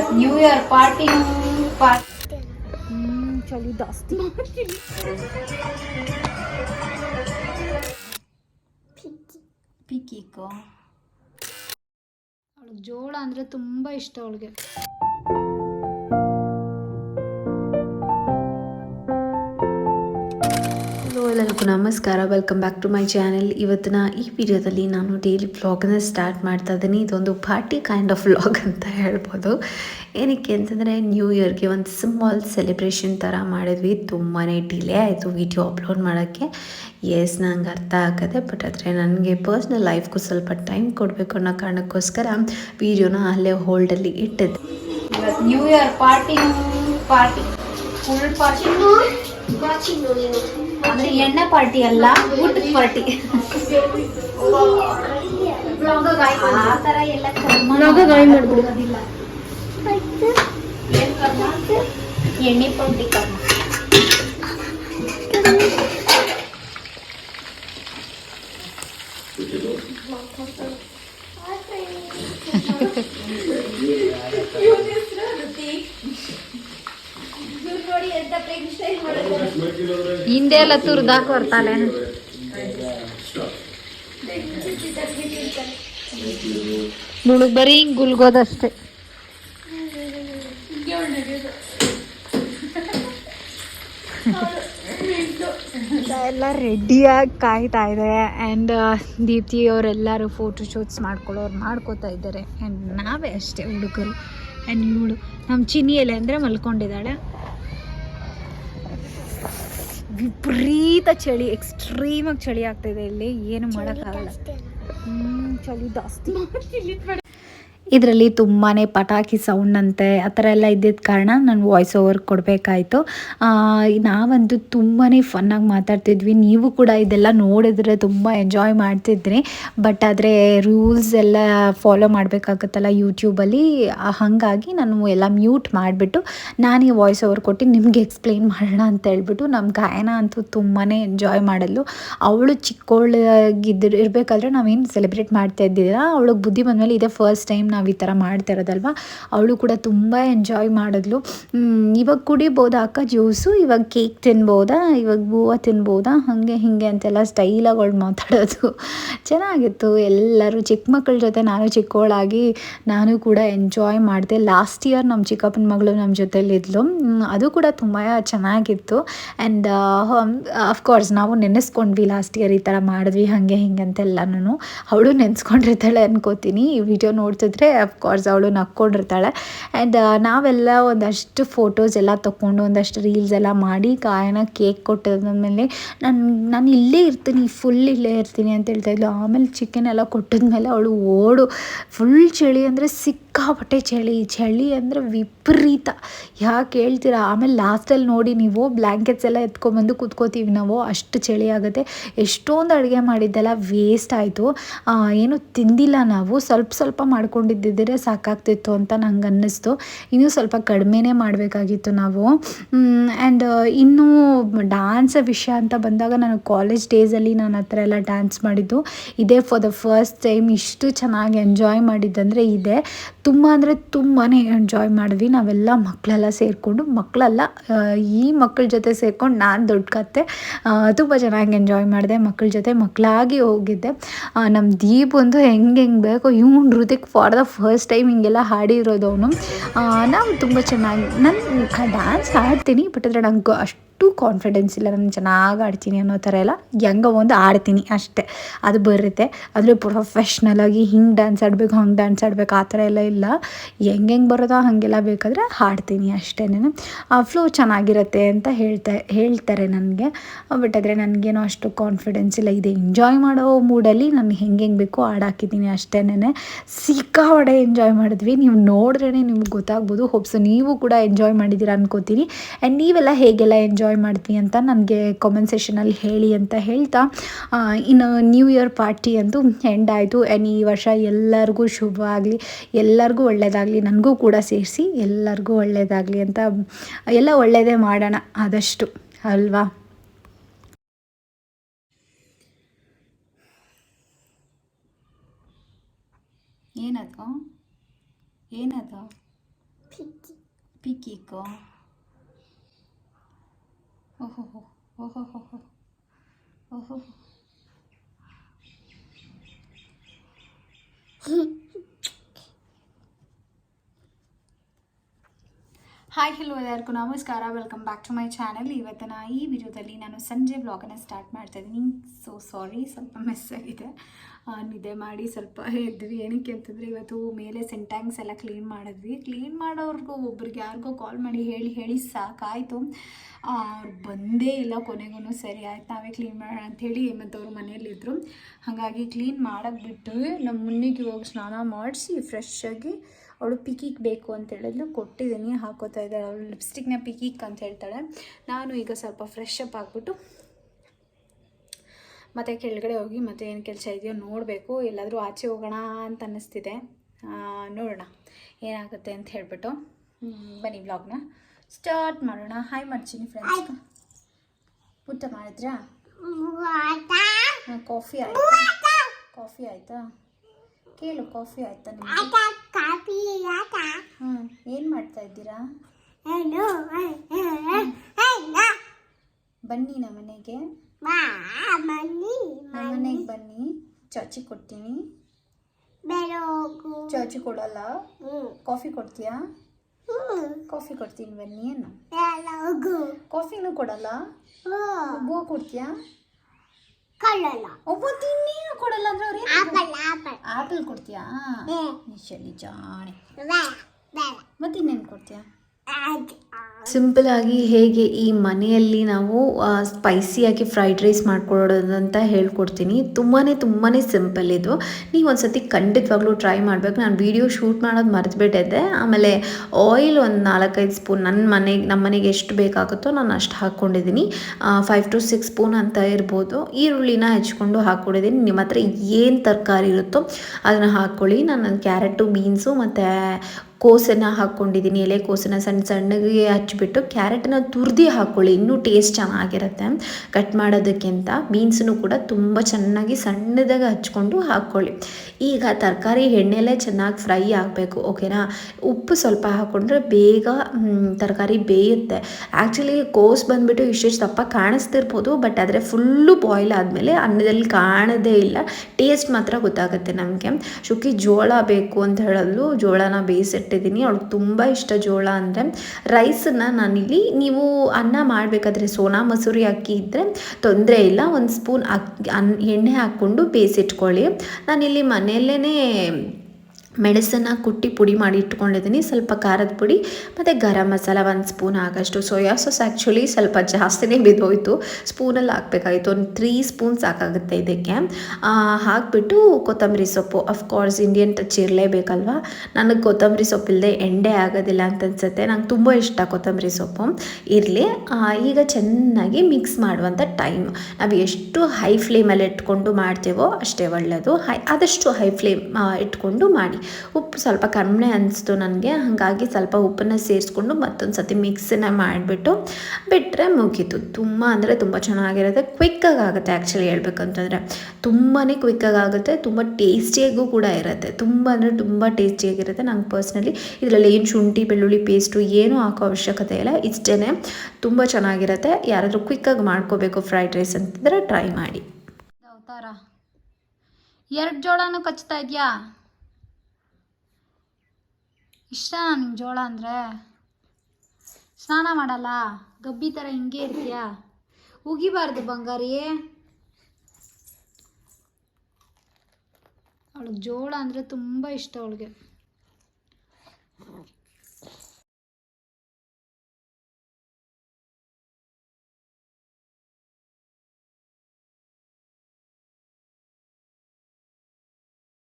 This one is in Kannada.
ಇವತ್ತು ನ್ಯೂ ಇಯರ್ ಪಾರ್ಟಿ ಪಾರ್ಟಿ ಚಳಿ ಜಾಸ್ತಿ. ಪಿಕ್ಕಿಕ್ಕೋ ಅವಳಿಗೆ ಜೋಳ ಅಂದರೆ ತುಂಬ ಇಷ್ಟ ಅವಳಿಗೆ. ಎಲ್ಲರಿಗೂ ನಮಸ್ಕಾರ. Welcome back to my channel ಇವತ್ತಿನ ಈ ವಿಡಿಯೋದಲ್ಲಿ ನಾನು ಡೈಲಿ ವ್ಲಾಗನ್ನ ಸ್ಟಾರ್ಟ್ ಮಾಡ್ತಾ ಇದ್ದೀನಿ. ಇದೊಂದು ಪಾರ್ಟಿ ಕೈಂಡ್ ಆಫ್ ವ್ಲಾಗ್ ಅಂತ ಹೇಳ್ಬೋದು. ಏನಕ್ಕೆ ಅಂತಂದರೆ ನ್ಯೂ ಇಯರ್ಗೆ ಒಂದು ಸ್ಮಾಲ್ ಸೆಲೆಬ್ರೇಷನ್ ಥರ ಮಾಡಿದ್ವಿ. ತುಂಬಾ ಡಿಲೇ ಆಯಿತು ವಿಡಿಯೋ ಅಪ್ಲೋಡ್ ಮಾಡೋಕ್ಕೆ. ಎಸ್ ನಂಗೆ ಅರ್ಥ ಆಗದೆ ಬಟ್ ಆದರೆ ನನಗೆ ಪರ್ಸ್ನಲ್ ಲೈಫ್ಗೂ ಸ್ವಲ್ಪ ಟೈಮ್ ಕೊಡಬೇಕು ಅನ್ನೋ ಕಾರಣಕ್ಕೋಸ್ಕರ ವಿಡಿಯೋನ ಅಲ್ಲೇ ಹೋಲ್ಡಲ್ಲಿ ಇಟ್ಟಿದ್ದೆ. ಇವತ್ತು new year party party full party ಅಂದ್ರೆ ಎಣ್ಣೆ ಪಾರ್ಟಿ ಅಲ್ಲ ಊಟದ ಪಾರ್ಟಿ ಆ ಥರ ಎಲ್ಲ ಕರ್ಮ ಹೋಗೋದಿಲ್ಲ. ಏನ್ ಕರ್ಮ ಎಣ್ಣೆ ಪಾರ್ಟಿ ಹಿಂದೆ ಎಲ್ಲ ತುರ್ದಾಕ್ ಬರ್ತಾಳೆ ನುಣುಗ್ ಬರೀ ಹಿಂಗ್ ಗುಲ್ಗೋದಷ್ಟೇ. ಎಲ್ಲ ರೆಡಿಯಾಗಿ ಕಾಯ್ತಾ ಇದೆ. ಆ್ಯಂಡ್ ದೀಪ್ತಿ ಅವರೆಲ್ಲರೂ ಫೋಟೋ ಶೂಟ್ಸ್ ಮಾಡ್ಕೊಳ್ಳೋರು ಮಾಡ್ಕೋತಾ ಇದ್ದಾರೆ. ಆ್ಯಂಡ್ ನಾವೇ ಅಷ್ಟೇ ಹುಡುಗರು. ಆ್ಯಂಡ್ ಇವಳು ನಮ್ಮ ಚಿನಿಯಲ್ಲಿ ಅಂದರೆ ಮಲ್ಕೊಂಡಿದ್ದಾಳೆ. ವಿಪರೀತ ಚಳಿ ಎಕ್ಸ್ಟ್ರೀಮಾಗಿ ಚಳಿ ಆಗ್ತಾಯಿದೆ ಇಲ್ಲಿ. ಏನು ಮಾಡೋಕ್ಕಾಗಲ್ಲ. ಹ್ಮ್ ಚಳಿ ಜಾಸ್ತಿ. ಇದರಲ್ಲಿ ತುಂಬಾ ಪಟಾಕಿ ಸೌಂಡ್ ಅಂತೆ, ಆ ಥರ ಎಲ್ಲ ಇದ್ದಿದ್ದ ಕಾರಣ ನಾನು ವಾಯ್ಸ್ ಓವರ್ ಕೊಡಬೇಕಾಯ್ತು. ನಾವಂತೂ ತುಂಬಾ ಫನ್ನಾಗಿ ಮಾತಾಡ್ತಿದ್ವಿ. ನೀವು ಕೂಡ ಇದೆಲ್ಲ ನೋಡಿದ್ರೆ ತುಂಬ ಎಂಜಾಯ್ ಮಾಡ್ತಿದ್ರಿ. ಬಟ್ ಆದರೆ ರೂಲ್ಸ್ ಎಲ್ಲ ಫಾಲೋ ಮಾಡಬೇಕಾಗುತ್ತಲ್ಲ ಯೂಟ್ಯೂಬಲ್ಲಿ ಹಾಗಾಗಿ ನಾನು ಎಲ್ಲ ಮ್ಯೂಟ್ ಮಾಡಿಬಿಟ್ಟು ನಾನೇ ವಾಯ್ಸ್ ಓವರ್ ಕೊಟ್ಟು ನಿಮಗೆ ಎಕ್ಸ್ಪ್ಲೈನ್ ಮಾಡೋಣ ಅಂತ ಹೇಳ್ಬಿಟ್ಟು ನಮ್ಮ ಗಾಯನ ಅಂತೂ ತುಂಬಾ ಎಂಜಾಯ್ ಮಾಡಲು ಅವಳು ಚಿಕ್ಕವಳಾಗಿದ್ದು ಇರಬೇಕಾದ್ರೆ ನಾವೇನು ಸೆಲೆಬ್ರೇಟ್ ಮಾಡ್ತಾ ಇದ್ದಿಲ್ಲ. ಅವಳಿಗೆ ಬುದ್ಧಿ ಬಂದಮೇಲೆ ಇದೇ ಫಸ್ಟ್ ಟೈಮ್ ನಾವು ಈ ಥರ ಮಾಡ್ತಾ ಇರೋದಲ್ವ? ಅವಳು ಕೂಡ ತುಂಬ ಎಂಜಾಯ್ ಮಾಡಿದ್ಲು. ಇವಾಗ ಕುಡಿಬೋದಾ ಅಕ್ಕ ಜ್ಯೂಸು ಇವಾಗ ಕೇಕ್ ತಿನ್ಬೋದಾ? ಇವಾಗ ಹೂವು ತಿನ್ಬೋದಾ? ಹಾಗೆ ಹೀಗೆ ಅಂತೆಲ್ಲ ಸ್ಟೈಲಾಗಳು ಮಾತಾಡೋದು. ಚೆನ್ನಾಗಿತ್ತು. ಎಲ್ಲರೂ ಚಿಕ್ಕ ಮಕ್ಕಳ ಜೊತೆ ನಾನು ಚಿಕ್ಕವಳಾಗಿ ನಾನು ಕೂಡ ಎಂಜಾಯ್ ಮಾಡಿದೆ. ಲಾಸ್ಟ್ ಇಯರ್ ನಮ್ಮ ಚಿಕ್ಕಪ್ಪನ ಮಗಳು ನಮ್ಮ ಜೊತೆಲಿದ್ಲು ಅದು ಕೂಡ ತುಂಬ ಚೆನ್ನಾಗಿತ್ತು. ಆ್ಯಂಡ್ ಅಫ್ಕೋರ್ಸ್ ನಾವು ನೆನೆಸ್ಕೊಂಡ್ವಿ ಲಾಸ್ಟ್ ಇಯರ್ ಈ ಥರ ಮಾಡಿದ್ವಿ ಹಾಗೆ ಹಿಂಗೆ ಅಂತೆಲ್ಲನೂ ಅವಳು ನೆನೆಸ್ಕೊಂಡಿರ್ತಾಳೆ ಅನ್ಕೋತೀನಿ. ಈ ವಿಡಿಯೋ ನೋಡ್ತಿದ್ರೆ ಅಫ್ಕೋರ್ಸ್ ಅವಳು ನಕ್ಕೊಂಡಿರ್ತಾಳೆ. ಆ್ಯಂಡ್ ನಾವೆಲ್ಲ ಒಂದಷ್ಟು ಫೋಟೋಸ್ ಎಲ್ಲ ತೊಗೊಂಡು ಒಂದಷ್ಟು ರೀಲ್ಸ್ ಎಲ್ಲ ಮಾಡಿ, ಕಾಯನ ಕೇಕ್ ಕೊಟ್ಟಿದ್ಮೇಲೆ ನಾನು ನಾನು ಇಲ್ಲೇ ಇರ್ತೀನಿ ಫುಲ್ ಇಲ್ಲೇ ಇರ್ತೀನಿ ಅಂತ ಹೇಳ್ತಾಯಿದ್ಲು ಆಮೇಲೆ ಚಿಕನ್ ಎಲ್ಲ ಕೊಟ್ಟಿದ್ಮೇಲೆ ಅವಳು ಓಡು. ಫುಲ್ ಚಳಿ ಅಂದರೆ ಸಿಕ್ಕಾಪಟ್ಟೆ ಚಳಿ. ಚಳಿ ಅಂದರೆ ವಿಪರೀತ. ಯಾಕೆ ಹೇಳ್ತೀರಾ? ಆಮೇಲೆ ಲಾಸ್ಟಲ್ಲಿ ನೋಡಿ ನೀವು ಬ್ಲ್ಯಾಂಕೆಟ್ಸ್ ಎಲ್ಲ ಎತ್ಕೊಂಡ್ಬಂದು ಕೂತ್ಕೋತೀವಿ ನಾವು. ಅಷ್ಟು ಚಳಿ ಆಗುತ್ತೆ. ಎಷ್ಟೊಂದು ಅಡುಗೆ ಮಾಡಿದ್ದೆಲ್ಲ ವೇಸ್ಟ್ ಆಯಿತು. ಏನು ತಿಂದಿಲ್ಲ ನಾವು. ಸ್ವಲ್ಪ ಸ್ವಲ್ಪ ಮಾಡ್ಕೊಂಡಿದ್ದಿದ್ರೆ ಸಾಕಾಗ್ತಿತ್ತು ಅಂತ ನಂಗೆ ಅನ್ನಿಸ್ತು. ಇನ್ನೂ ಸ್ವಲ್ಪ ಕಡಿಮೆನೇ ಮಾಡಬೇಕಾಗಿತ್ತು ನಾವು. ಆ್ಯಂಡ್ ಇನ್ನೂ ಡ್ಯಾನ್ಸ್ ವಿಷಯ ಅಂತ ಬಂದಾಗ ನಾನು ಕಾಲೇಜ್ ಡೇಸಲ್ಲಿ ನಾನು ಆ ಎಲ್ಲ ಡ್ಯಾನ್ಸ್ ಮಾಡಿದ್ದು. ಇದೇ ಫಾರ್ ದ ಫಸ್ಟ್ ಟೈಮ್ ಇಷ್ಟು ಚೆನ್ನಾಗಿ ಎಂಜಾಯ್ ಮಾಡಿದ್ದಂದರೆ ಇದೆ. ತುಂಬ ಅಂದರೆ ತುಂಬಾ ಎಂಜಾಯ್ ಮಾಡಿದ್ವಿ. ನಾವೆಲ್ಲ ಮಕ್ಕಳೆಲ್ಲ ಸೇರಿಕೊಂಡು ಮಕ್ಕಳೆಲ್ಲ ಈ ಮಕ್ಕಳ ಜೊತೆ ಸೇರ್ಕೊಂಡು ನಾನು ದೊಡ್ಡ ಕತ್ತೆ ತುಂಬ ಚೆನ್ನಾಗಿ ಎಂಜಾಯ್ ಮಾಡಿದೆ ಮಕ್ಕಳ ಜೊತೆ ಮಕ್ಕಳಾಗಿ ಹೋಗಿದ್ದೆ. ನಮ್ಮ ದೀಪ್ ಒಂದು ಹೆಂಗೆ ಹೆಂಗೆ ಬೇಕು, ಇವ್ನು Hrithik for the first time ಹಿಂಗೆಲ್ಲ ಹಾಡಿರೋದು ಅವನು. ನಾವು ತುಂಬ ಚೆನ್ನಾಗಿ ನಾನು ಡ್ಯಾನ್ಸ್ ಹಾಡ್ತೀನಿ ಬಟ್ ಆದರೆ ನಂಗೆ ಅಷ್ಟು ಕಾನ್ಫಿಡೆನ್ಸ್ ಇಲ್ಲ, ನಾನು ಚೆನ್ನಾಗಿ ಆಡ್ತೀನಿ ಅನ್ನೋ ಥರ ಎಲ್ಲ ಹೆಂಗ ಒಂದು ಆಡ್ತೀನಿ ಅಷ್ಟೇ. ಅದು ಬರುತ್ತೆ. ಆದರೆ ಪ್ರೊಫೆಷ್ನಲಾಗಿ ಹಿಂಗೆ ಡ್ಯಾನ್ಸ್ ಆಡಬೇಕು, ಹಂಗೆ ಡ್ಯಾನ್ಸ್ ಆಡಬೇಕು, ಆ ಥರ ಎಲ್ಲ ಇಲ್ಲ. ಹೆಂಗೆ ಹೆಂಗೆ ಬರೋದೋ ಹಾಗೆಲ್ಲ ಬೇಕಾದರೆ ಹಾಡ್ತೀನಿ ಅಷ್ಟೇ ಫ್ಲೋ ಚೆನ್ನಾಗಿರುತ್ತೆ ಅಂತ ಹೇಳ್ತಾ, ಹೇಳ್ತಾರೆ ನನಗೆ. ಬಟ್ ಆದರೆ ನನಗೇನೋ ಅಷ್ಟು ಕಾನ್ಫಿಡೆನ್ಸ್ ಇಲ್ಲ. ಇದೆ ಎಂಜಾಯ್ ಮಾಡೋ ಮೂಡಲ್ಲಿ ನಾನು ಹೆಂಗೆ ಹೆಂಗೆ ಬೇಕೋ ಹಾಡಾಕಿದ್ದೀನಿ ಅಷ್ಟೇನೆ ಸಿಕ್ಕಾಪಡೆ ಎಂಜಾಯ್ ಮಾಡಿದ್ವಿ. ನೀವು ನೋಡಿದ್ರೇ ನಿಮ್ಗೆ ಗೊತ್ತಾಗ್ಬೋದು. ಹೋಪ್ಸ್ ನೀವು ಕೂಡ ಎಂಜಾಯ್ ಮಾಡಿದ್ದೀರಾ ಅನ್ಕೋತೀನಿ. ಆ್ಯಂಡ್ ನೀವೆಲ್ಲ ಹೇಗೆಲ್ಲ ಎಂಜಾಯ್ ಮಾಡಿದ್ವಿ ಅಂತ ನನಗೆ ಕಾಮೆಂಟ್ ಸೆಷನಲ್ಲಿ ಹೇಳಿ ಅಂತ ಹೇಳ್ತಾ. ಇನ್ನು ನ್ಯೂ ಇಯರ್ ಪಾರ್ಟಿ ಅಂತೂ ಎಂಡ್ ಆಯಿತು. ಆ್ಯಂಡ್ ಈ ವರ್ಷ ಎಲ್ಲರಿಗೂ ಶುಭ ಆಗಲಿ ಎಲ್ಲರಿಗೂ ಒಳ್ಳೆಯದಾಗಲಿ ನನಗೂ ಕೂಡ ಸೇರಿಸಿ ಎಲ್ಲರಿಗೂ ಒಳ್ಳೆಯದಾಗಲಿ ಅಂತ ಎಲ್ಲ ಒಳ್ಳೆಯದೇ ಮಾಡೋಣ ಆದಷ್ಟು ಅಲ್ವಾ? ಏನದು? ಏನದು? ಪಿಕೀಕೋ 哦吼吼哦吼吼吼哦吼吼 ಹಾಯ್ ಹಲೋ ಎಲ್ಲರಿಗೂ ನಮಸ್ಕಾರ. Welcome back to my channel ಇವತ್ತಿನ ಈ ವಿಡಿಯೋದಲ್ಲಿ ನಾನು ಸಂಜೆ ವ್ಲಾಗನ್ನು ಸ್ಟಾರ್ಟ್ ಮಾಡ್ತಾ ಇದ್ದೀನಿ. ಸೊ ಸಾರಿ ಸ್ವಲ್ಪ ಮಿಸ್ ಆಗಿದೆ. ನಿದ್ದೆ ಮಾಡಿ ಸ್ವಲ್ಪ ಎದ್ವಿ. ಏನಕ್ಕೆ ಅಂತಂದರೆ ಇವತ್ತು ಮೇಲೆ ಸೆಂಟ್ಯಾಂಕ್ಸ್ ಎಲ್ಲ ಕ್ಲೀನ್ ಮಾಡಿದ್ವಿ. ಕ್ಲೀನ್ ಮಾಡೋರ್ಗೂ ಒಬ್ರಿಗೆ ಯಾರಿಗೋ ಕಾಲ್ ಮಾಡಿ ಹೇಳಿ ಹೇಳಿ ಸಾಕಾಯಿತು. ಅವ್ರು ಬಂದೇ ಇಲ್ಲ ಕೊನೆಗೂ ಸರಿ ಆಯ್ತು, ನಾವೇ ಕ್ಲೀನ್ ಮಾಡೋಣ ಅಂಥೇಳಿ ಮತ್ತು ಅವರು ಮನೆಯಲ್ಲಿದ್ದರು ಹಾಗಾಗಿ ಕ್ಲೀನ್ ಮಾಡೋಕ್ಕೆ ಬಿಟ್ಟು ನಮ್ಮ ಮುನ್ನಿಗೆ ಹೋಗಿ ಸ್ನಾನ ಮಾಡಿಸಿ ಫ್ರೆಶ್ ಆಗಿ ಅವಳು ಪಿಕಿಕ್ ಬೇಕು ಅಂತ ಹೇಳಿದ್ಲು ಕೊಟ್ಟಿದ್ದೀನಿ ಹಾಕೋತಾ ಇದ್ದಾಳೆ. ಅವಳು ಲಿಪ್ಸ್ಟಿಕ್ನ ಪಿಕಿಕ್ ಅಂತ ಹೇಳ್ತಾಳೆ. ನಾನು ಈಗ ಸ್ವಲ್ಪ ಫ್ರೆಶ್ ಅಪ್ ಆಗಿಬಿಟ್ಟು ಮತ್ತು ಕೆಳಗಡೆ ಹೋಗಿ ಮತ್ತೆ ಏನು ಕೆಲಸ ಇದೆಯೋ ನೋಡಬೇಕು. ಎಲ್ಲಾದರೂ ಆಚೆ ಹೋಗೋಣ ಅಂತ ಅನ್ನಿಸ್ತಿದೆ. ನೋಡೋಣ ಏನಾಗುತ್ತೆ ಅಂತ ಹೇಳ್ಬಿಟ್ಟು. ಬನ್ನಿ ವ್ಲಾಗ್ನ ಸ್ಟಾರ್ಟ್ ಮಾಡೋಣ. ಹಾಯ್ ಮಾಡ್ತೀನಿ ಫ್ರೆಂಡ್ಸ್ ಊಟ ಮಾಡಿದ್ರಾ? ಕಾಫಿ ಆಯ್ತಾ? ಕಾಫಿ ಆಯಿತಾ? ಕೇಳು ಕಾಫಿ ಆಯಿತಾ ನಿಮಗೆ? ಹ್ಞೂ ಏನು ಮಾಡ್ತಾ ಇದ್ದೀರಾ? ಬನ್ನಿ ನಮ್ಮ ಮನೆಗೆ. ನಮ್ಮ ಮನೆಗೆ ಬನ್ನಿ. ಚಾಚಿ ಕೊಡ್ತೀನಿ. ಚಾಚಿ ಕೊಡಲ್ಲ. ಕಾಫಿ ಕೊಡ್ತೀಯಾ? ಕಾಫಿ ಕೊಡ್ತೀನಿ ಬನ್ನಿ ಏನು ಕಾಫಿನೂ ಕೊಡಲ್ಲ. ಒಬ್ಬ ಕೊಡ್ತೀಯಾ? ಒಬ್ಬ ತಿನ್ನೇನು ಕೊಡಲ್ಲ ಅಂದ್ರೆ ಅವ್ರು ಆಪಲ್ ಕೊಡ್ತೀಯಾ? ನಿಜ ಜಾಣೆ ಮತ್ತೆ ಇನ್ನೇನು ಕೊಡ್ತೀಯಾ? ಸಿಂಪಲ್ ಆಗಿ ಹೇಗೆ ಈ ಮನೆಯಲ್ಲಿ ನಾವು ಸ್ಪೈಸಿಯಾಗಿ ಫ್ರೈಡ್ ರೈಸ್ ಮಾಡ್ಕೊಡೋದಂತ ಹೇಳ್ಕೊಡ್ತೀನಿ. ತುಂಬಾ ತುಂಬಾ ಸಿಂಪಲ್ ಇದು. ನೀವು ಒಂದ್ಸತಿ ಖಂಡಿತವಾಗ್ಲೂ ಟ್ರೈ ಮಾಡಬೇಕು. ನಾನು ವೀಡಿಯೋ ಶೂಟ್ ಮಾಡೋದು ಮರೆತುಬಿಟ್ಟಿದ್ದೆ. ಆಮೇಲೆ ಆಯಿಲ್ ಒಂದು ನಾಲ್ಕೈದು ಸ್ಪೂನ್ ನನ್ನ ಮನೆಗೆ ನಮ್ಮ ಮನೆಗೆ ಎಷ್ಟು ಬೇಕಾಗುತ್ತೋ ನಾನು ಅಷ್ಟು ಹಾಕ್ಕೊಂಡಿದ್ದೀನಿ. ಫೈವ್ ಟು ಸಿಕ್ಸ್ ಸ್ಪೂನ್ ಅಂತ ಇರ್ಬೋದು. ಈರುಳ್ಳಿನ ಹೆಚ್ಕೊಂಡು ಹಾಕ್ಕೊಂಡಿದ್ದೀನಿ. ನಿಮ್ಮ ಹತ್ರ ಏನು ತರಕಾರಿ ಇರುತ್ತೋ ಅದನ್ನು ಹಾಕ್ಕೊಳ್ಳಿ. ನಾನು ಕ್ಯಾರೆಟು, ಬೀನ್ಸು ಮತ್ತು ಕೋಸನ್ನು ಹಾಕ್ಕೊಂಡಿದ್ದೀನಿ. ಎಲೆ ಕೋಸನ್ನು ಸಣ್ಣ ಸಣ್ಣಗೆ ಹಚ್ಬಿಟ್ಟು ಕ್ಯಾರೆಟನ್ನ ತುರ್ದಿ ಹಾಕ್ಕೊಳ್ಳಿ ಇನ್ನೂ ಟೇಸ್ಟ್ ಚೆನ್ನಾಗಿರುತ್ತೆ. ಕಟ್ ಮಾಡೋದಕ್ಕಿಂತ ಬೀನ್ಸನ್ನು ಕೂಡ ತುಂಬ ಚೆನ್ನಾಗಿ ಸಣ್ಣದಾಗಿ ಹಚ್ಕೊಂಡು ಹಾಕ್ಕೊಳ್ಳಿ ಈಗ ತರಕಾರಿ ಎಣ್ಣೆಲೇ ಚೆನ್ನಾಗಿ ಫ್ರೈ ಆಗಬೇಕು, ಓಕೆನಾ? ಉಪ್ಪು ಸ್ವಲ್ಪ ಹಾಕ್ಕೊಂಡ್ರೆ ಬೇಗ ತರಕಾರಿ ಬೇಯುತ್ತೆ. ಆ್ಯಕ್ಚುಲಿ ಕೋಸ್ ಬಂದುಬಿಟ್ಟು ಇಷ್ಟಿಷ್ಟು ದಪ್ಪ ಕಾಣಿಸ್ತಿರ್ಬೋದು, ಬಟ್ ಆದರೆ ಫುಲ್ಲು ಬಾಯ್ಲ್ ಆದಮೇಲೆ ಅನ್ನದಲ್ಲಿ ಕಾಣದೇ ಇಲ್ಲ. ಟೇಸ್ಟ್ ಮಾತ್ರ ಗೊತ್ತಾಗುತ್ತೆ ನಮಗೆ. ಶುಕ್ಕಿ ಜೋಳ ಬೇಕು ಅಂತ ಹೇಳಲು ಜೋಳನ ಬೇಯಿಸಿಟ್ಟಿದ್ದೀನಿ. ಅವಳಿಗೆ ತುಂಬ ಇಷ್ಟ ಜೋಳ ಅಂದರೆ, ರೈಸನ್ನು ನಾನಿಲ್ಲಿ, ನೀವು ಅನ್ನ ಮಾಡಬೇಕಾದ್ರೆ ಸೋನಾ, ಮಸೂರಿ ಅಕ್ಕಿ ಇದ್ದರೆ ತೊಂದರೆ ಇಲ್ಲ. ಒಂದು ಸ್ಪೂನ್ ಅಕ್ಕಿ ಅನ್, ಎಣ್ಣೆ ಹಾಕ್ಕೊಂಡು ಬೇಯಿಸಿಟ್ಕೊಳ್ಳಿ. ನಾನಿಲ್ಲಿ ಮನೆಯಲ್ಲೇ ಮೆಣಸನ್ನು ಕುಟ್ಟಿ ಪುಡಿ ಮಾಡಿ ಇಟ್ಕೊಂಡಿದ್ದೀನಿ. ಸ್ವಲ್ಪ ಖಾರದ ಪುಡಿ, ಮತ್ತು ಗರಂ ಮಸಾಲ ಒಂದು ಸ್ಪೂನ್ ಆಗೋಷ್ಟು ಸೋಯಾ ಸಾಸ್ ಆ್ಯಕ್ಚುಲಿ ಸ್ವಲ್ಪ ಜಾಸ್ತಿನೇ ಬಿದ್ದೋಯ್ತು ಸ್ಪೂನಲ್ಲಿ ಹಾಕಬೇಕಾಗಿತ್ತು. ಒಂದು ತ್ರೀ ಸ್ಪೂನ್ ಸಾಕಾಗುತ್ತೆ ಇದಕ್ಕೆ. ಹಾಕ್ಬಿಟ್ಟು ಕೊತ್ತಂಬರಿ ಸೊಪ್ಪು. ಅಫ್ಕೋರ್ಸ್ ಇಂಡಿಯನ್ ಟಚ್ ಇರಲೇಬೇಕಲ್ವಾ ನನಗೆ ಕೊತ್ತಂಬರಿ ಸೊಪ್ಪು ಇಲ್ಲದೆ ಎಂಡೆ ಆಗೋದಿಲ್ಲ ಅಂತ ಅನ್ಸುತ್ತೆ. ನಂಗೆ ತುಂಬ ಇಷ್ಟ ಕೊತ್ತಂಬರಿ ಸೊಪ್ಪು. ಇರಲಿ. ಈಗ ಚೆನ್ನಾಗಿ ಮಿಕ್ಸ್ ಮಾಡುವಂಥ ಟೈಮ್ ನಾವು ಎಷ್ಟು ಹೈ ಫ್ಲೇಮಲ್ಲಿ ಇಟ್ಕೊಂಡು ಮಾಡ್ತೇವೋ ಅಷ್ಟೇ ಒಳ್ಳೆಯದು ಹೈ, ಆದಷ್ಟು ಹೈ ಫ್ಲೇಮ್ ಇಟ್ಕೊಂಡು ಮಾಡಿ. ಉಪ್ಪು ಸ್ವಲ್ಪ ಕಡಿಮೆ ಅನಿಸ್ತು ನನಗೆ, ಹಾಗಾಗಿ ಸ್ವಲ್ಪ ಉಪ್ಪನ್ನು ಸೇರಿಸ್ಕೊಂಡು ಮತ್ತೊಂದು ಸತಿ ಮಿಕ್ಸನ್ನ ಮಾಡಿಬಿಟ್ಟು ಬಿಟ್ಟರೆ ಮುಗೀತು. ತುಂಬ ಅಂದರೆ ತುಂಬ ಚೆನ್ನಾಗಿರುತ್ತೆ ಕ್ವಿಕ್ಕಾಗಿ ಆಗುತ್ತೆ ಆ್ಯಕ್ಚುಲಿ ಹೇಳ್ಬೇಕಂತಂದರೆ. ತುಂಬಾ ಕ್ವಿಕ್ಕಾಗಿ ಆಗುತ್ತೆ, ತುಂಬ ಟೇಸ್ಟಿಯಾಗೂ ಕೂಡ ಇರುತ್ತೆ. ತುಂಬ ಅಂದರೆ ತುಂಬ ಟೇಸ್ಟಿಯಾಗಿರುತ್ತೆ ನಂಗೆ ಪರ್ಸ್ನಲಿ ಇದರಲ್ಲಿ ಏನು ಶುಂಠಿ, ಬೆಳ್ಳುಳ್ಳಿ ಪೇಸ್ಟು ಏನೂ ಹಾಕೋ ಅವಶ್ಯಕತೆ ಇಲ್ಲ. ಇಷ್ಟೇ ತುಂಬ ಚೆನ್ನಾಗಿರುತ್ತೆ. ಯಾರಾದರೂ ಕ್ವಿಕ್ಕಾಗಿ ಮಾಡ್ಕೋಬೇಕು ಫ್ರೈಡ್ ರೈಸ್ ಅಂತಂದರೆ ಟ್ರೈ ಮಾಡಿ. ಎರಡು ಜೋಳನೂ ಕಚ್ತಾ ಇದೆಯಾ? ಇಷ್ಟ ನಿಂಗೆ ಜೋಳ ಅಂದರೆ? ಸ್ನಾನ ಮಾಡಲ್ಲ? ಗಬ್ಬಿ ಥರ ಹಿಂಗೆ ಇರ್ತೀಯಾ? ಉಗಿಬಾರ್ದು ಬಂಗಾರಿ. ಅವಳಿಗೆ ಜೋಳ ಅಂದರೆ ತುಂಬ ಇಷ್ಟ ಅವಳಿಗೆ.